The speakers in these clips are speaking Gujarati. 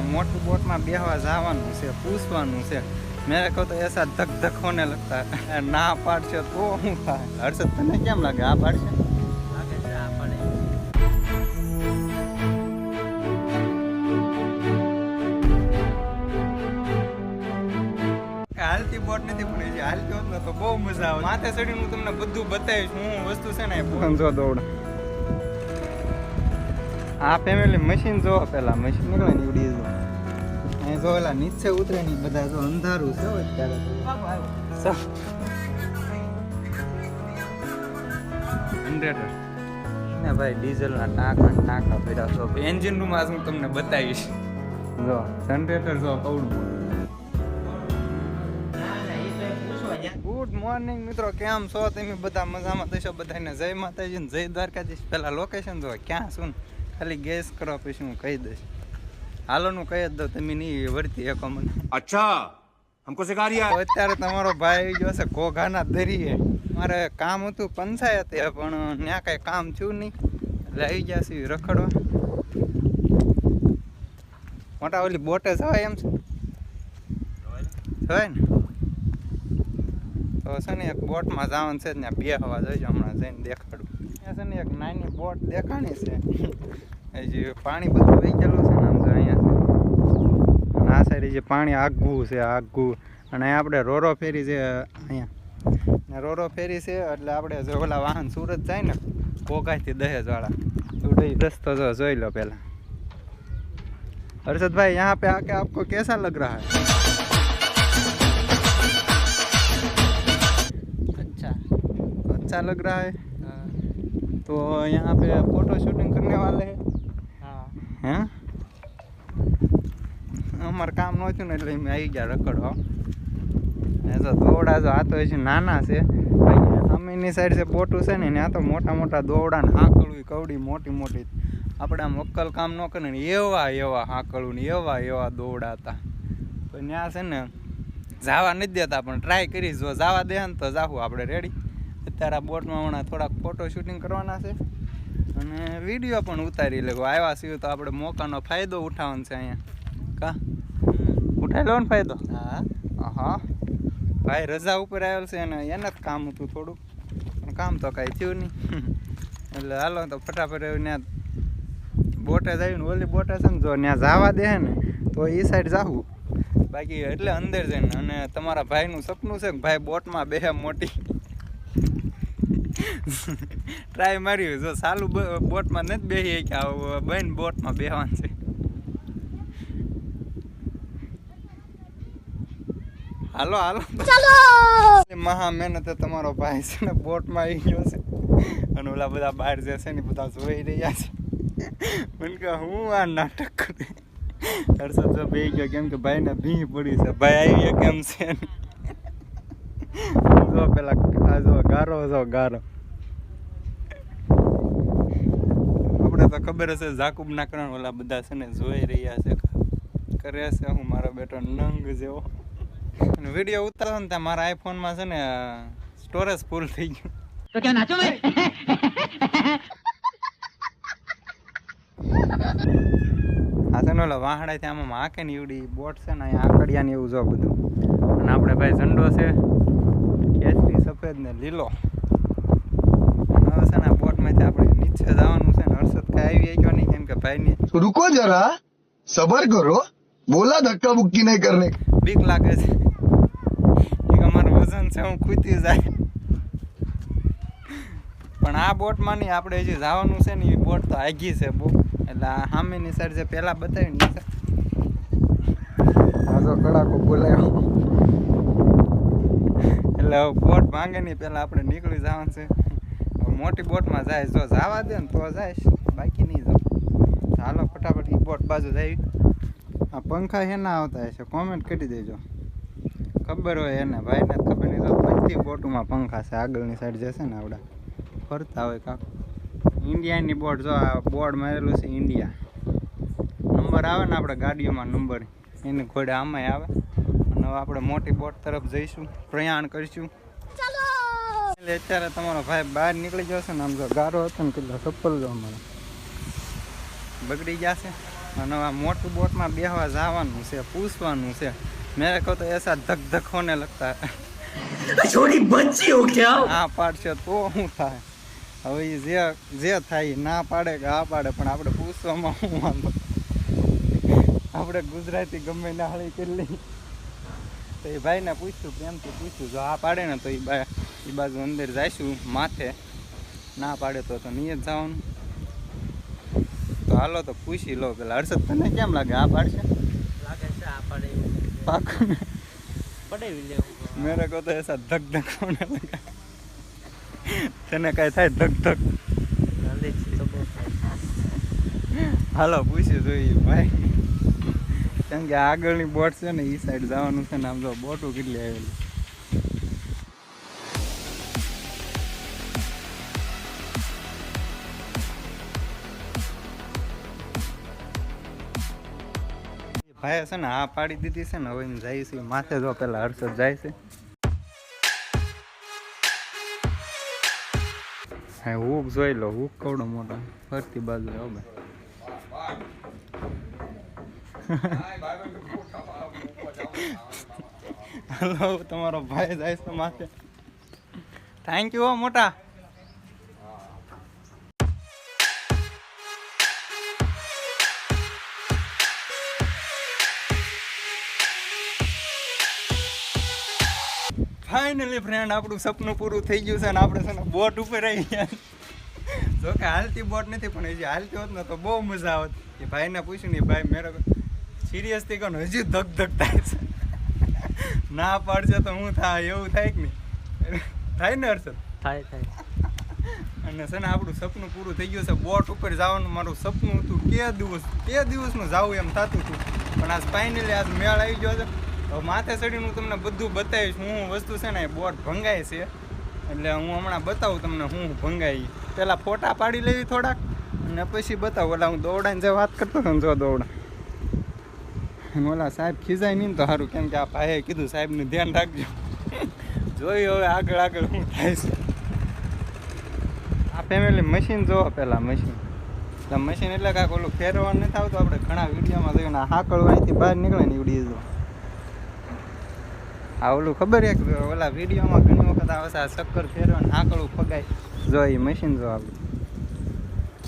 મોટી બોટમાં બેહવા જવાનું છે પૂછવાનું છે. મેં કહો તો એસા ધક ધક હોને લગતા. ના પાડશે તો હું થાય? હર્ષદ તને કેમ લાગે? આ પાડશે? હાલતી બોટ નથી પડી છે હાલતી હોત ને તો બહુ મજા આવે. માથે ચડીને હું તમને બધું બતાવીશ. હું વસ્તુ છે ને જો દોડ આ ફેમિલી મશીન જો પેલા મશીન નીકળે ની ઉડી જો અહીં જો ઓલા નીચે ઉતરે ની બધા જો અંધારું છે અત્યારે. આવ્યો ને ભાઈ ડીઝલના ટાંકા ટાંકા પડ્યા છો. એન્જિન રૂમ આજ હું તમને બતાવીશ. જો જનરેટર જો કવડું ગુડ મોર્નિંગ મિત્રો કેમ છો? તમે બધા મજામાં? થશો બધાને? જય માતાજી જય દ્વારકાધીશ. પેલા લોકેશન જો ક્યાં શું ખાલી ગેસ કરો પછી હું કહી દઈશ. હાલોનું કહી જ દો તમે નહીં વળતી શકો મને. અચ્છા હમકો સિખા રહ્યા અત્યારે તમારો ભાઈ આવી ગયો છે ઘોઘાના દરીએ મારે કામ હતું પંચાયતે પણ ત્યાં કાંઈ કામ થયું નહીં. એટલે આવી ગયા છે રખડવા. મોટા ઓલી બોટે જવાય એમ છે. જવાય ને? તો છે ને એક બોટમાં જવાનું છે ત્યાં બે હવા જોઈજો હમણાં જઈને દેખાડું. ત્યાં છે ને એક નાની બોટ દેખાણી છે હજી પાણી બધું વહી ગયેલું છે ને આમ તો અહીંયા અને આ સાઈડ જે પાણી આઘું છે આઘું અને અહીંયા આપણે રોરો ફેરી છે અહીંયા ને રોરો ફેરી છે એટલે આપણે જો ઓલા વાહન સુરત જાય ને કોગાઈથી દહેજ વાળા તો એ રસ્તો જો જોઈ લો પહેલા हर्षद भाई यहाँ पे आके आपको कैसा लग रहा है અચ્છા अच्छा लग रहा है હા तो यहाँ पे फोटो शूटिंग करने वाले हैं હા हैं અમારે કામ નહોતું ને એટલે અમે આવી ગયા રખડવા એ તો દોડા જો આ તો હજી નાના છે અમીની સાઈડ છે બોટું છે ને ત્યાં તો મોટા મોટા દોડા ને હાકળું કવડી મોટી મોટી આપણે આમ અક્કલ કામ ન કરે ને એવા એવા હાકળું ને એવા એવા દોડા હતા તો ત્યાં છે ને જવા નથી દેતા પણ ટ્રાય કરીશ જો જવા દે ને તો જાવું આપણે રેડી અત્યારે આ બોટમાં હમણાં થોડાક ફોટો શૂટિંગ કરવાના છે. અને વીડિયો પણ ઉતારી લેવો આવ્યા છીએ તો આપણે મોકાનો ફાયદો ઉઠાવવાનો છે અહીંયા. કા? ઉઠાવી લો ને ફાયદો? હા. હા ભાઈ રજા ઉપર આવેલ છે અને એને જ કામ હતું થોડુંક. પણ કામ તો કાંઈ થયું નહીં. એટલે હાલો તો ફટાફટ એવું ત્યાં બોટે જઈને ઓલી બોટે છે ને જો ત્યાં જવા દે ને તો એ સાઈડ જાવું બાકી એટલે અંદર જઈને અને તમારા ભાઈનું સપનું છે કે ભાઈ બોટમાં બે મોટી. ટ્રાય માર્યું જો સાલું બોટમાં નથી બેસી કે બહેન બોટમાં બેહવાનું છે. હાલો હાલો. ચાલો! મહા મહેનતે તમારો ભાઈ છે ને બોટમાં આવી ગયો છે. અને ઓલા બધા બહાર જે છે ને બધા જોઈ રહ્યા છે. મને કે હું આ નાટક કરે? હર્ષદ જો બે ગયો કેમ કે ભાઈને ભી પડી છે. ભાઈ આવી ગયો કેમ છે. જો પેલા આ જો ગારો જો ગારો. આપણે તો ખબર હશે જાકુબ નાકરણ ઓલા બધા છે ને જોઈ રહ્યા છે. કરે છે હું મારો બેટો નંગ જેવો. અને વીડિયો ઉતારો ને ત્યાં મારા આઈફોનમાં છે ને સ્ટોરેજ ફૂલ થઈ ગયું. તો ક્યાં નાચો મેં આ છે ને ઓલા વાહડાથી આમાં માકે ને એવડી બોટ છે ને અહીંયા આકડિયા ને એવું જો બધું. અને આપણે ભાઈ ઝંડો છે. સફેદ ને લીલો. હવે છે ને બોટમાંથી આપણે નીચે જવાનું છે ને હર્ષદ કાંઈ આવી ગયો નહીં કેમ કે ભાઈની રૂકો જરા સબર કરો બોલા ધક્કા મુક્કી નહીં કરને. બીક લાગે છે. એક અમારું વજન છે હું ખૂતી જાય. પણ આ બોટમાં નહીં આપણે જે જવાનું છે ને એ બોટ તો આગી છે બહુ. એટલે આ સામેની સાઈડ જે પેલા બતાવી ને કડાકો બોલાયો. એટલે બોટ માંગે નહીં, પહેલાં આપણે નીકળી જવાનું છે. મોટી બોટમાં જાય, જો જવા દે ને તો જાય, બાકી નહીં જાઉં હાલો ફટાફટ બોટ બાજુ જાય આ પંખા એના આવતા હશે કોમેન્ટ કરી દેજો. ખબર હોય એને, ભાઈને ખબર નહીં તો બધી બોટમાં પંખા છે, આગળની સાઈડ જે છે ને આવડા, ફરતા હોય કાંક. ઇન્ડિયાની બોટ, જો આ બોર્ડ મારેલું છે, ઇન્ડિયા. નંબર આવે ને આપણે ગાડીઓમાં, નંબર. એની ઘોડે આમાંય આવે. હવે આપણે મોટી બોટ તરફ જઈશું પ્રયાણ કરીશું. એટલે અત્યારે તમારો ભાઈ બહાર નીકળી જશે ને આમ જો ગારો હતો ને કેટલા ચપ્પલ જો અમારે. બગડી જશે અને હવે મોટી બોટમાં બેહવા જવાનું છે પૂછવાનું છે. મેં કહો તો એસા ધક ધક હોને લગતા છોડી બચી હો ક્યાં હા પાડશે તો હું થાય. હવે જે જે થાય ના પાડે કે આ પાડે પણ આપણે પૂછવામાં હું વાંધો. આપણે ગુજરાતી ગમે ના હળી કેટલી તો એ ભાઈને પૂછ્યું પ્રેમથી પૂછ્યું જો આ પાડે ને તો એ બા એ બાજુ અંદર જઈશું માથે. ના પાડે તો તો નહીં જ જવાનું. તો હાલો તો પૂછી લો પેલા હર્ષદ તને કેમ લાગે આ પાડશે? લાગે છે આ પાડે પાકું ને પડાવી લેવું મેરે કહો તો એસા ધક ધક હોને લગા. તને કઈ થાય ધક ધક? હાલો પૂછી જોઈએ ભાઈ. કેમ કે આગળની બોટ છે ને એ સાઈડ જવાનું છે ને, આમ જો બોટું કેટલી આવેલી. ભાઈ છે ને, આ પાડી દીધી છે ને, હવે એમ જાય છે, માથે જો પેલા હર્ષદ જાય છે. હા, હુક જોઈ લો, હુક કવડો મોટો, ફરતી બાજુ હવે હલો તમારો ભાઈ જાય છે માથે. થેન્ક યુ હો, મોટા. ફાઇનલી ફ્રેન્ડ આપણું સપનું પૂરું થઈ ગયું છે અને આપણે છે ને બોટ ઉપર આવી ગયા જો કે હાલતી બોટ નથી, પણ હજી હાલતી હોત ને તો બહુ મજા આવત. એ ભાઈને પૂછ્યું ને ભાઈ, મેરે સિરિયસથી કહો હજુ ધક ધક થાય છે. ના પાડશે તો હું થાય એવું થાય કે નહીં? થાય ને હર્ષદ? થાય થાય. અને છે ને આપણું સપનું પૂરું થઈ ગયું છે. બોટ ઉપર જવાનું મારું સપનું હતું કે દિવસ કે દિવસનું જવું એમ થતું હતું. પણ આજ ફાઇનલી આજ મેળ આવી ગયો છે. હવે માથે ચડીને હું તમને બધું બતાવીશ. હું વસ્તુ છે ને એ બોટ ભંગાય છે. એટલે હું હમણાં બતાવું તમને હું ભંગાય ઈ. પહેલાં ફોટા પાડી લેવી થોડાક અને પછી બતાવું. એટલે હું દોડાને જે વાત કરતો હતો જો દોડા ઓલા સાહેબ ખીજાય નહીં તો સારું કેમ કે આ ભાઈએ કીધું, સાહેબનું ધ્યાન રાખજો. જોયું હવે આગળ આગળ હું થાય છે. આ ફેમિલી મશીન જોવો પહેલાં મશીન એટલે મશીન એટલે કાંઈક ઓલું ફેરવાનું નથી આવતું, આપણે ઘણા વિડીયોમાં જોયું ને હાકળ અહીંથી બહાર નીકળે ને એવડી જો આ ઓલું ખબર એક ઓલા વિડીયોમાં ઘણી વખત આવે છે આ ચક્કર ફેરવાનું હાકળું ફગાય. જો એ મશીન જો આપણું.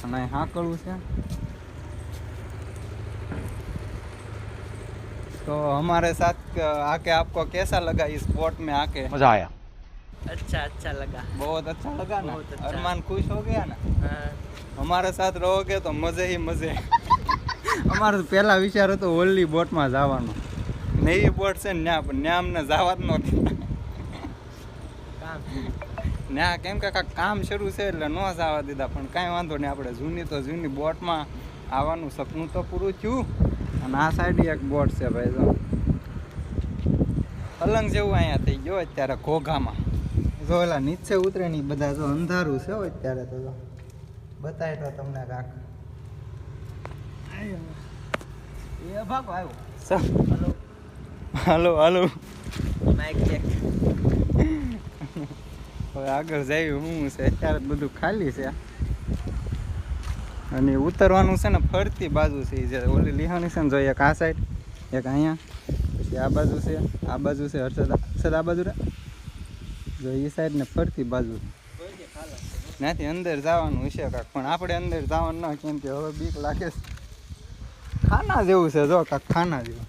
અને હાકળું છે. तो हमारे साथ आके आपको कैसा लगा इस बोट में आके मजा आया अच्छा अच्छा लगा बहुत अच्छा लगा ना बहुत अच्छा। अरमान खुश हो गया ना हाँ, हमारे साथ रहोगे तो मजे ही મજે અમારો તો પહેલા વિચાર હતો ઓલી બોટમાં જવાનો નવી બોટ છે ને ન્યા પણ ન્યા અમને જવા જ નહોતી કામ ન્યા કેમ કે કાંઈક કામ શરૂ છે એટલે ન જવા દીધા પણ કાંઈ વાંધો નહીં આપણે જૂની તો જૂની બોટમાં આવવાનું સપનું તો પૂરું થયું અને આ સાઈડ એક બોટ છે ભાઈ જો. પલંગ જેવું અહીંયા થઈ ગયો અત્યારે ઘોઘામાં. જો એલા નીચે ઉતરે નહીં બધા જો અંધારું છે અત્યારે તો જો. બતાય તો તમને કાક. એ ભાગો આવ્યો હાલો. હાલો હાલો. માઇક ચેક હવે આગળ જાય હું છે? અત્યારે બધું ખાલી છે. અને ઉતરવાનું છે ને ફરતી બાજુ છે જે ઓલી લિહાની છે ને જો એક આ સાઈડ એક અહીંયા પછી આ બાજુ છે આ બાજુ છે હર્ષદ હર્ષદ આ બાજુ જો એ સાઈડ ને ફરતી બાજુ. ત્યાંથી અંદર જવાનું હશે કાંક પણ આપણે અંદર જવાનું ના કેમ કે હવે બીક લાગે છે. ખાના જેવું છે જો કાંક ખાના જેવું.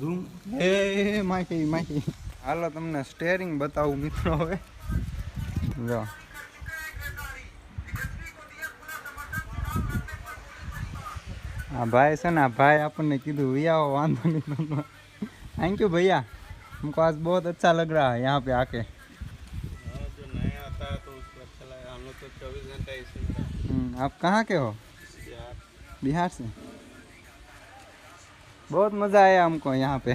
રૂમ એ માખી માખી. હાલો તમને સ્ટેરિંગ બતાવું મિત્રો હવે. જો. भाई ભાઈ भाई ને આ ભાઈ આપણને કીધું थैंक यू भैया हमको आज बहुत अच्छा लग रहा है यहाँ पे आके जो नया आता है तो उसको अच्छा लगा हम लोग तो चौबीस घंटा आप कहाँ के हो बिहार से बहुत मज़ा आया हमको यहाँ पे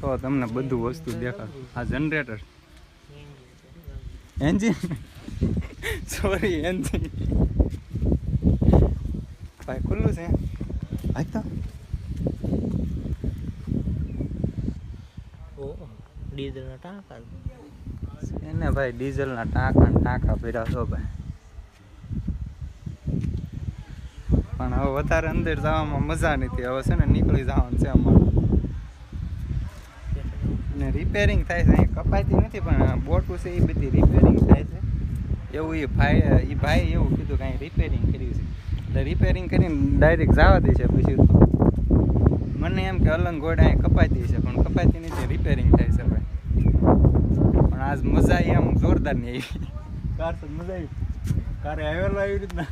तो તમને બધું वस्तु देखा हाँ जनरेटर એન્જિન સોરી એનથી ભાઈ ખુલ્લું છે? આજ તો ડીઝલના ટાંકા. એને ભાઈ ડીઝલના ટાંકા ટાંકા ભર્યા છો ભાઈ. પણ હવે વધારે અંદર જવામાં મજા નથી. હવે છે ને નીકળી જવાનું છે અમારું. ને રિપેરિંગ થાય છે. કપાતી નથી પણ બોટું છે એ બધી રિપેરિંગ થાય છે. એવું એ ભાઈ એ ભાઈ એવું કીધું કાંઈ રિપેરિંગ કર્યું છે. એટલે રિપેરિંગ કરીને ડાયરેક્ટ જવા દે છે પછી. મને એમ કે અલંગ ગોડા અહીં કપાતી છે પણ કપાતી નથી રિપેરિંગ થાય છે ભાઈ. પણ આજ મજા આવી આમ જોરદાર નહીં આવી. કાર તો મજા આવી. કારે આવેલો આવી રીતના.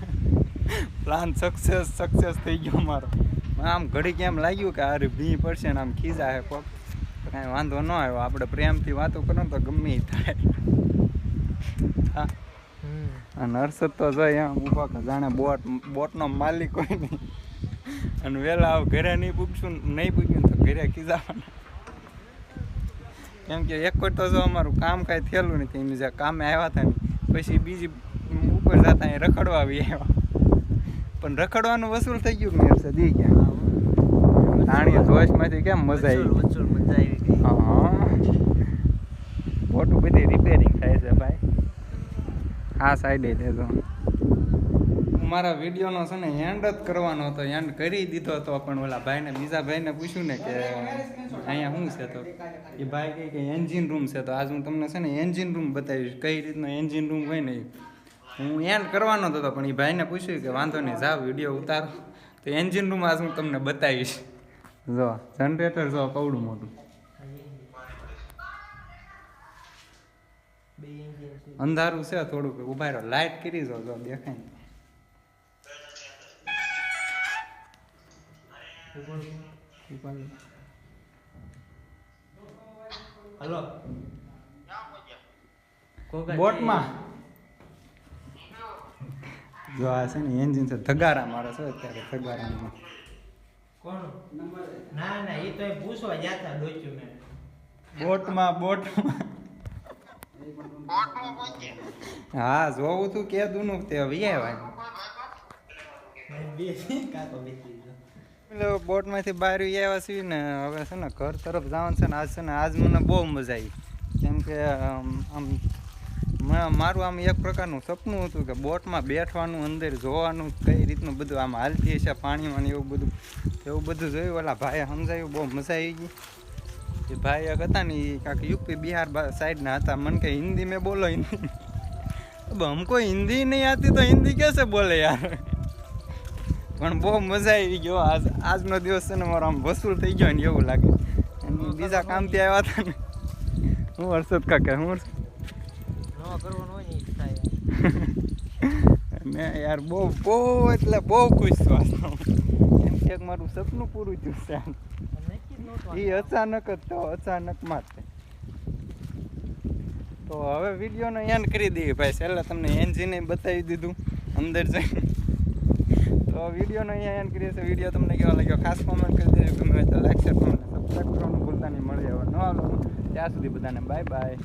પ્લાન સક્સેસ સક્સેસ થઈ ગયો મારો. આમ ઘડી કેમ લાગ્યું કે અરે ભી પડશે ને આમ ખીજા હે કોક. તો કાંઈ વાંધો ન આવ્યો. આપણે પ્રેમથી વાતો કરો ને તો ગમે થાય. હા. અને હર્ષદ તો જાય આમ ઊભા કે જાણે બોટ બોટનો માલિક કોઈ નહીં અને વહેલા આવ ઘરે નહીં પૂછશું નહીં પૂછ્યું તો ઘરે કીધા કેમ કે એક તો જો અમારું કામ કાંઈ થયેલું નથી એમ જ્યાં કામે આવ્યા હતા ને પછી બીજી ઉપર જતા એ રખડવા આવી આવ્યા. પણ રખડવાનું વસૂલ થઈ ગયું કે નહીં હર્ષદ? ઈ ગયા રાણીએ જોશમાંથી કેમ મજા આવી? મજા આવી હા મોટું બધી રિપેરિંગ થાય છે ભાઈ. આ સાઈડે લેજો હું મારા વિડીયોનો છે ને એન્ડ જ કરવાનો હતો એન્ડ કરી દીધો હતો પણ ઓલા ભાઈને બીજા ભાઈને પૂછ્યું ને કે અહીંયા શું છે તો? એ ભાઈ કહે કે એન્જિન રૂમ છે તો આજ હું તમને છે ને એન્જિન રૂમ બતાવીશ કઈ રીતનો એન્જિન રૂમ હોય ને હું એન્ડ કરવાનો હતો પણ એ ભાઈને પૂછ્યું કે વાંધો નહીં જાઓ વીડિયો ઉતારો. તો એન્જિન રૂમ આજ હું તમને બતાવીશ. જો. જનરેટર જો કવડું મોટું. બે અંધારું છે થોડુંક ઊભા રહો. લાઈટ કરી જો દેખાય. હલો. બોટમાં. જો આ છે ને એન્જિન છે ધગારા મારે છે અત્યારે ધગારામાં. કોણ? ના ના એ તો પૂછવા જતા ડોક્યુમેન્ટ બોટમાં બોટમાં. હા જોવું તું કે દુનું તે વિયાવાય બોટમાંથી બહાર આવ્યા છીએ ને હવે છે ને ઘર તરફ જવાનું છે ને આજ છે ને આજ મને બહુ મજા આવી. કેમ કે આમ આમ મારું આમ એક પ્રકારનું સપનું હતું કે બોટમાં બેઠવાનું અંદર જોવાનું કઈ રીતનું બધું આમ હાલતી હશે પાણીમાં ને એવું બધું. એવું બધું જોયું ઓલા ભાઈએ સમજાયું બહુ મજા આવી ગઈ. જે ભાઈ એક હતા ને એ કાંક યુપી બિહાર સાઈડના હતા. મને કે હિન્દી મેં બોલો નહીં. હમકો હિન્દી નહીં આવતી તો હિન્દી કેસે બોલે યાર? પણ બહુ મજા આવી ગયો આજ આજનો દિવસ છે ને મારો આમ વસૂલ થઈ ગયો ને એવું લાગે. અને બીજા કામથી આવ્યા હતા ને. હું હર્ષદ કાકા હું મેં યાર બહુ બહુ એટલે બહુ ખુશ છું આજ તો. કેમ કે એક મારું સપનું પૂરું થયું છે. એ અચાનક જ તો અચાનકમાં જ તો હવે વિડીયોનો એન્ડ કરી દઈએ ભાઈ. છેલ્લે તમને એન્જિને બતાવી દીધું અંદર જઈને. તો વિડીયોનો અહીંયા એન્ડ કરીએ છીએ. વીડિયો તમને કેવા લાગ્યો? ખાસ કોમેન્ટ કરી દેજો. ગમે તો લાઈક શેર કોમેન્ટ સબસ્ક્રાઈબ કરવાનું ભૂલતા નહીં. મળે હવે નવા ત્યાં સુધી બધાને બાય બાય